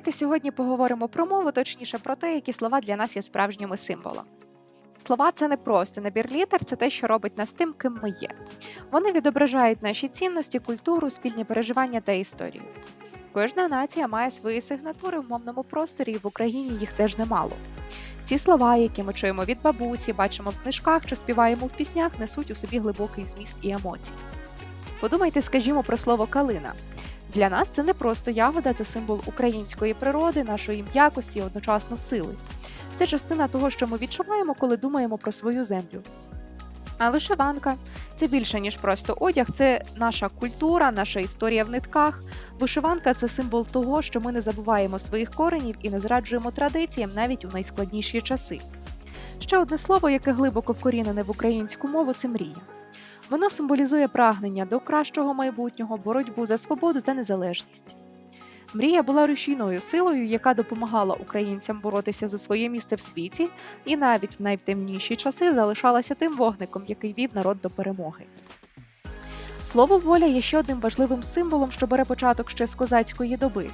Давайте сьогодні поговоримо про мову, точніше про те, які слова для нас є справжніми символами. Слова це не просто набір літер, це те, що робить нас тим, ким ми є. Вони відображають наші цінності, культуру, спільні переживання та історію. Кожна нація має свої сигнатури в мовному просторі, і в Україні їх теж немало. Ці слова, які ми чуємо від бабусі, бачимо в книжках чи співаємо в піснях, несуть у собі глибокий зміст і емоції. Подумайте, скажімо, про слово калина. Для нас це не просто ягода, це символ української природи, нашої м'якості і одночасно сили. Це частина того, що ми відчуваємо, коли думаємо про свою землю. А вишиванка це більше, ніж просто одяг, це наша культура, наша історія в нитках. Вишиванка це символ того, що ми не забуваємо своїх коренів і не зраджуємо традиціям навіть у найскладніші часи. Ще одне слово, яке глибоко вкорінене в українську мову, це мрія. Воно символізує прагнення до кращого майбутнього, боротьбу за свободу та незалежність. Мрія була рушійною силою, яка допомагала українцям боротися за своє місце в світі, і навіть в найтемніші часи залишалася тим вогником, який вів народ до перемоги. Слово воля є ще одним важливим символом, що бере початок ще з козацької доби.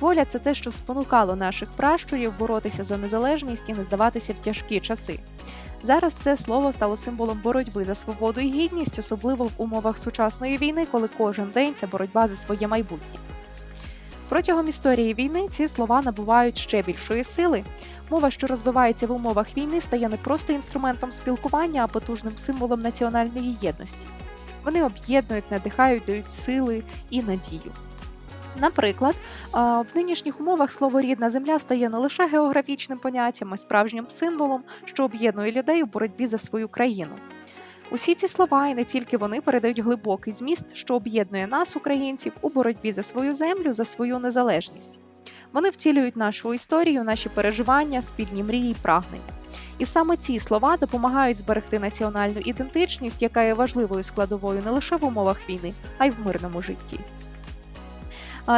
Воля це те, що спонукало наших пращурів боротися за незалежність і не здаватися в тяжкі часи. Зараз це слово стало символом боротьби за свободу і гідність, особливо в умовах сучасної війни, коли кожен день це боротьба за своє майбутнє. Протягом історії війни ці слова набувають ще більшої сили. Мова, що розвивається в умовах війни, стає не просто інструментом спілкування, а потужним символом національної єдності. Вони об'єднують, надихають, дають сили і надію. Наприклад, в нинішніх умовах слово рідна земля стає не лише географічним поняттям, а справжнім символом, що об'єднує людей у боротьбі за свою країну. Усі ці слова, і не тільки вони передають глибокий зміст, що об'єднує нас, українців, у боротьбі за свою землю, за свою незалежність. Вони втілюють нашу історію, наші переживання, спільні мрії, прагнення. І саме ці слова допомагають зберегти національну ідентичність, яка є важливою складовою не лише в умовах війни, а й в мирному житті.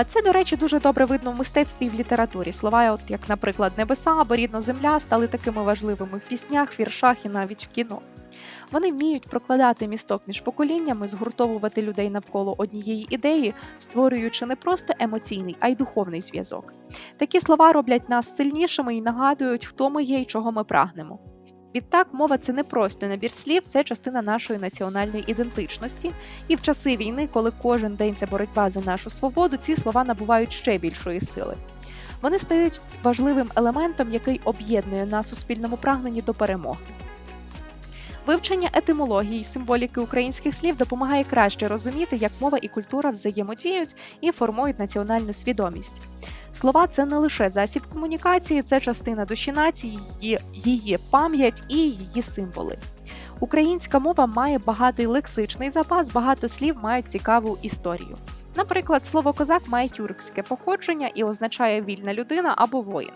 Це, до речі, дуже добре видно в мистецтві і в літературі. Слова, от як, наприклад, небеса або рідна земля, стали такими важливими в піснях, віршах і навіть в кіно. Вони вміють прокладати місток між поколіннями, згуртовувати людей навколо однієї ідеї, створюючи не просто емоційний, а й духовний зв'язок. Такі слова роблять нас сильнішими і нагадують, хто ми є і чого ми прагнемо. Відтак, мова це не просто набір слів, це частина нашої національної ідентичності. І в часи війни, коли кожен день це боротьба за нашу свободу, ці слова набувають ще більшої сили. Вони стають важливим елементом, який об'єднує нас у спільному прагненні до перемоги. Вивчення етимології і символіки українських слів допомагає краще розуміти, як мова і культура взаємодіють і формують національну свідомість. Слова це не лише засіб комунікації, це частина душі нації, її, її пам'ять і її символи. Українська мова має багатий лексичний запас, багато слів мають цікаву історію. Наприклад, слово козак має тюркське походження і означає вільна людина або воїн.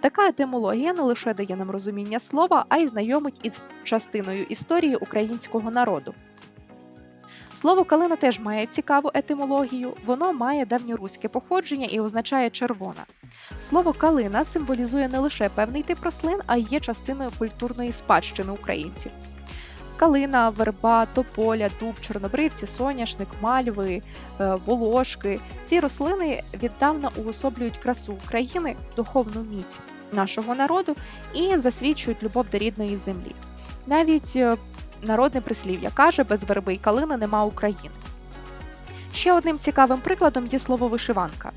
Така етимологія не лише дає нам розуміння слова, а й знайомить із частиною історії українського народу. Слово калина теж має цікаву етимологію, воно має давньоруське походження і означає червона. Слово калина символізує не лише певний тип рослин, а й є частиною культурної спадщини українців. Калина, верба, тополя, дуб, чорнобривці, соняшник, мальви, е, волошки. Ці рослини віддавна уособлюють красу України, духовну міць нашого народу і засвідчують любов до рідної землі. Навіть е, народне прислів'я каже, без верби й калини нема України. Ще одним цікавим прикладом є слово вишиванка.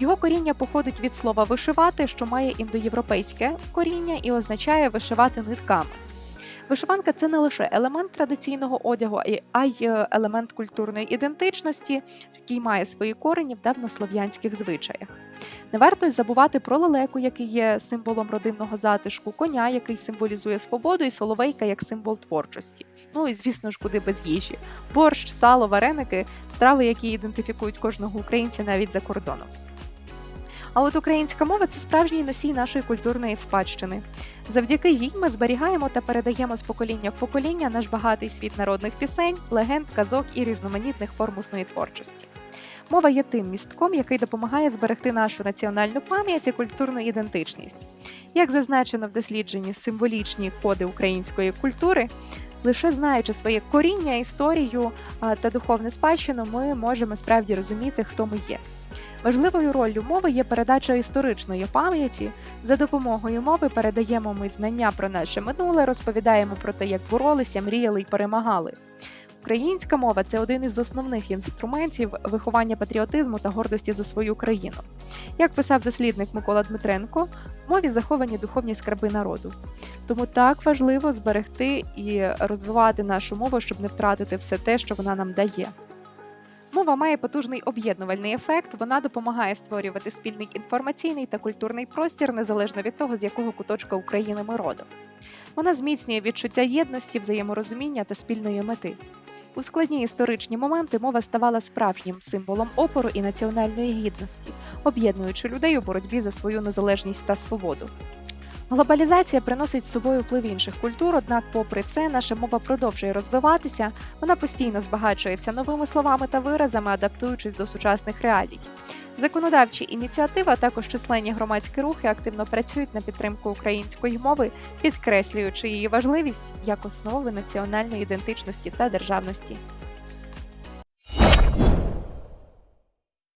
Його коріння походить від слова вишивати, що має індоєвропейське коріння і означає вишивати нитками. Вишиванка це не лише елемент традиційного одягу, а й е, елемент культурної ідентичності, який має свої корені в давнослов'янських звичаях. Не варто й забувати про лелеку, який є символом родинного затишку, коня, який символізує свободу, і соловейка як символ творчості. Ну і звісно ж, куди без їжі. Борщ, сало, вареники страви, які ідентифікують кожного українця навіть за кордоном. А от українська мова це справжній носій нашої культурної спадщини. Завдяки їй ми зберігаємо та передаємо з покоління в покоління наш багатий світ народних пісень, легенд, казок і різноманітних форм усної творчості. Мова є тим містком, який допомагає зберегти нашу національну пам'ять і культурну ідентичність. Як зазначено в дослідженні символічні коди української культури, лише знаючи своє коріння, історію та духовну спадщину, ми можемо справді розуміти, хто ми є. Важливою роллю мови є передача історичної пам'яті. За допомогою мови передаємо ми знання про наше минуле, розповідаємо про те, як боролися, мріяли й перемагали. Українська мова це один із основних інструментів виховання патріотизму та гордості за свою країну. Як писав дослідник Микола Дмитренко, в мові заховані духовні скарби народу. Тому так важливо зберегти і розвивати нашу мову, щоб не втратити все те, що вона нам дає. Мова має потужний об'єднувальний ефект, вона допомагає створювати спільний інформаційний та культурний простір незалежно від того, з якого куточка України ми родом. Вона зміцнює відчуття єдності, взаєморозуміння та спільної мети. У складні історичні моменти мова ставала справжнім символом опору і національної гідності, об'єднуючи людей у боротьбі за свою незалежність та свободу. Глобалізація приносить з собою вплив інших культур, однак, попри це, наша мова продовжує розвиватися, вона постійно збагачується новими словами та виразами, адаптуючись до сучасних реалій. Законодавчі ініціативи, а також численні громадські рухи активно працюють на підтримку української мови, підкреслюючи її важливість як основи національної ідентичності та державності.